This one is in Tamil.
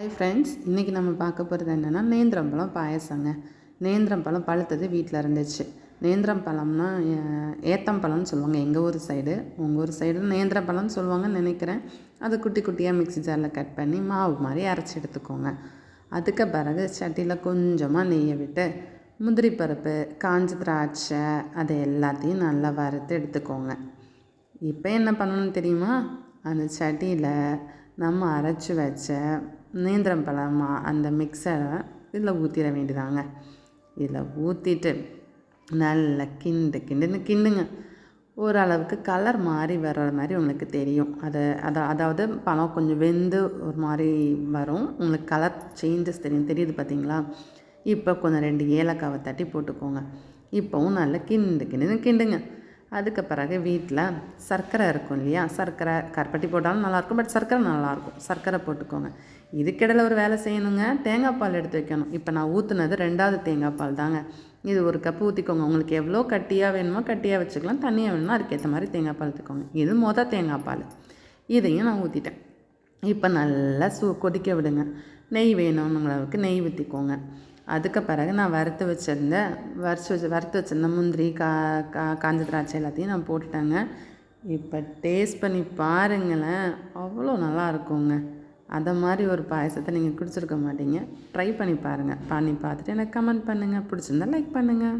ஹாய் ஃப்ரெண்ட்ஸ் இன்றைக்கி நம்ம பார்க்க போகிறது என்னென்னா நேந்திரம்பழம் பாயசங்க. நேந்திரம்பழம் பழுத்தது வீட்டில் இருந்துச்சு. நேந்திரம் பழம்னா ஏத்தம்பழம்னு சொல்லுவாங்க எங்கள் ஊர் சைடு உங்கள் ஊர் சைடு நேந்திரம்பழம்னு சொல்லுவாங்கன்னு நினைக்கிறேன். அதை குட்டி குட்டியாக மிக்ஸி ஜாரில் கட் பண்ணி மாவு மாதிரி அரைச்சி எடுத்துக்கோங்க. அதுக்கு பிறகு சட்டியில் கொஞ்சமாக நெய்யை விட்டு முந்திரி பருப்பு காஞ்ச திராட்சை அதை எல்லாத்தையும் நல்லா வறுத்து எடுத்துக்கோங்க. இப்போ என்ன பண்ணணும்னு தெரியுமா? அந்த சட்டியில் நம்ம அரைச்சி வச்ச நேந்திரம் பழமா அந்த மிக்சரை இதில் ஊற்றிட வேண்டியதாங்க. இதில் ஊற்றிட்டு நல்லா கிண்டு கிண்டுன்னு கிண்டுங்க. ஓரளவுக்கு கலர் மாறி வர்ற மாதிரி உங்களுக்கு தெரியும். அதை அதை அதாவது பழம் கொஞ்சம் வெந்து ஒரு மாதிரி வரும். உங்களுக்கு கலர் சேஞ்சஸ் தெரியும். தெரியுது பார்த்தீங்களா இப்போ கொஞ்சம் ரெண்டு ஏலக்காவை தட்டி போட்டுக்கோங்க. இப்போவும் நல்லா கிண்டு கிண்டுன்னு கிண்டுங்க. அதுக்கு பிறகு வீட்டில் சர்க்கரை இருக்கும் இல்லையா? சர்க்கரை கருப்பட்டி போட்டாலும் நல்லாயிருக்கும் பட் சர்க்கரை நல்லாயிருக்கும். சர்க்கரை போட்டுக்கோங்க. இதுக்கிடையில் ஒரு வேலை செய்யணுங்க. தேங்காய் பால் எடுத்து வைக்கணும். இப்போ நான் ஊற்றுனது ரெண்டாவது தேங்காய் பால் தாங்க. இது ஒரு கப்பு ஊற்றிக்கோங்க உங்களுக்கு எவ்வளோ கட்டியாக வேணுமோ கட்டியாக வச்சுக்கலாம். தண்ணியாக வேணுமோ அதுக்கேற்ற மாதிரி தேங்காய் பால் எடுத்துக்கோங்க. இது மொதல் தேங்காய் பால். இதையும் நான் ஊற்றிட்டேன் இப்போ நல்லா சூ கொதிக்க விடுங்க. நெய் வேணும்னுங்கிறவுக்கு நெய் ஊற்றிக்கோங்க அதுக்கு பிறகு நான் வறுத்து வச்சிருந்த வறுத்து வச்சு வறுத்து வச்சிருந்த முந்திரி கா கா காஞ்ச திராட்சை எல்லாத்தையும் நான் போட்டுட்டேங்க. இப்போ டேஸ்ட் பண்ணி பாருங்களேன் அவ்வளோ நல்லா இருக்குங்க. அதை மாதிரி ஒரு பாயசத்தை நீங்கள் குடிச்சிருக்க மாட்டீங்க. ட்ரை பண்ணி பாருங்கள் பண்ணி பார்த்துட்டு எனக்கு கமெண்ட் பண்ணுங்கள் பிடிச்சிருந்தா லைக் பண்ணுங்கள்